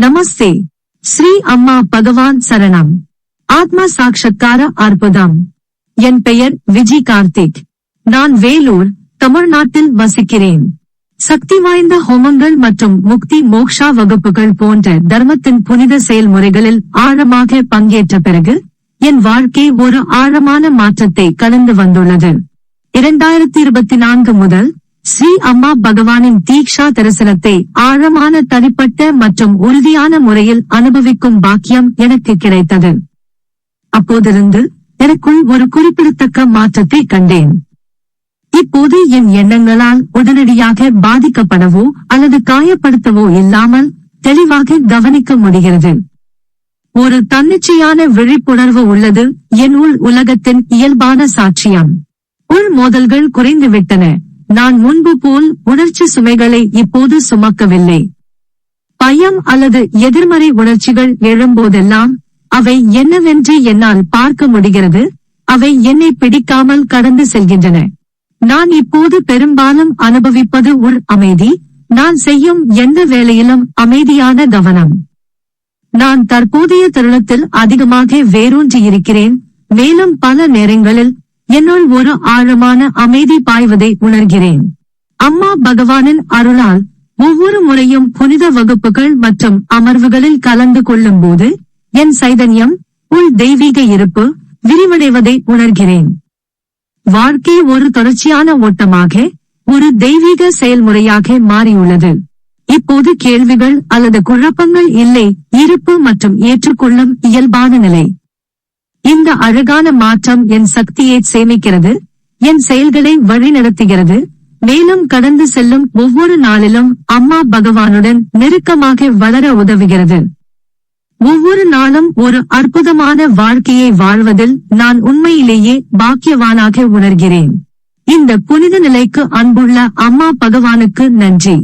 நமஸ்தே. ஸ்ரீ அம்மா பகவான் சரணம். ஆத்மா சாட்சத்கார அற்புதம். என் பெயர் விஜி கார்த்திக். நான் வேலூர் தமிழ்நாட்டில் வசிக்கிறேன். சக்தி வாய்ந்த ஹோமங்கள் மற்றும் முக்தி மோக்ஷா வகுப்புகள் போன்ற தர்மத்தின் புனித செயல்முறைகளில் ஆழமாக பங்கேற்ற பிறகு என் வாழ்க்கை ஒரு ஆழமான மாற்றத்தை கடந்து வந்துள்ளது. இரண்டாயிரத்தி இருபத்தி நான்கு முதல் ஸ்ரீ அம்மா பகவானின் தீக்ஷா தரிசனத்தை ஆழமான தனிப்பட்ட மற்றும் உறுதியான முறையில் அனுபவிக்கும் பாக்கியம் எனக்கு கிடைத்தது. அப்போதிருந்து எனக்குள் ஒரு குறிப்பிடத்தக்க மாற்றத்தை கண்டேன். இப்போது என் எண்ணங்களால் உடனடியாக பாதிக்கப்படவோ அல்லது காயப்படுத்தவோ இல்லாமல் தெளிவாக கவனிக்க முடிகிறது. ஒரு தன்னிச்சையான விழிப்புணர்வு உள்ளது என் உள் உலகத்தின் இயல்பான சாட்சியம். உள் மோதல்கள் குறைந்துவிட்டன. நான் முன்பு போல் உணர்ச்சி சுமைகளை இப்போது சுமக்கவில்லை. பயம் அல்லது எதிர்மறை உணர்ச்சிகள் எழும்போதெல்லாம் அவை என்னவென்று என்னால் பார்க்க முடிகிறது. அவை என்னை பிடிக்காமல் கடந்து செல்கின்றன. நான் இப்போது பெரும்பாலும் அனுபவிப்பது உள் அமைதி. நான் செய்யும் எந்த வேலையிலும் அமைதியான கவனம். நான் தற்போதைய தருணத்தில் அதிகமாக வேரூன்றி இருக்கிறேன் மேலும் பல நேரங்களில் என்னுள் ஒரு ஆழமான அமைதி பாய்வதை உணர்கிறேன். அம்மா பகவானின் அருளால் ஒவ்வொரு முறையும் புனித வகுப்புகள் மற்றும் அமர்வுகளில் கலந்து கொள்ளும் போது என் சைதன்யம் உள் தெய்வீக இருப்பு விரிவடைவதை உணர்கிறேன். வாழ்க்கை ஒரு தொடர்ச்சியான ஓட்டமாக ஒரு தெய்வீக செயல்முறையாக மாறியுள்ளது. இப்போது கேள்விகள் அல்லது குழப்பங்கள் இல்லை இருப்பு மற்றும் ஏற்றுக்கொள்ளும் இயல்பான நிலை. இந்த அழகான மாற்றம் என் சக்தியை சேமிக்கிறது என் செயல்களை வழிநடத்துகிறது. மேலும் கடந்து செல்லும் ஒவ்வொரு நாளிலும் அம்மா பகவானுடன் நெருக்கமாக வளர உதவுகிறது. ஒவ்வொரு நாளும் ஒரு அற்புதமான வாழ்க்கையை வாழ்வதில் நான் உண்மையிலேயே பாக்கியவானாக உணர்கிறேன். இந்த புனித நிலைக்கு அன்புள்ள அம்மா பகவானுக்கு நன்றி.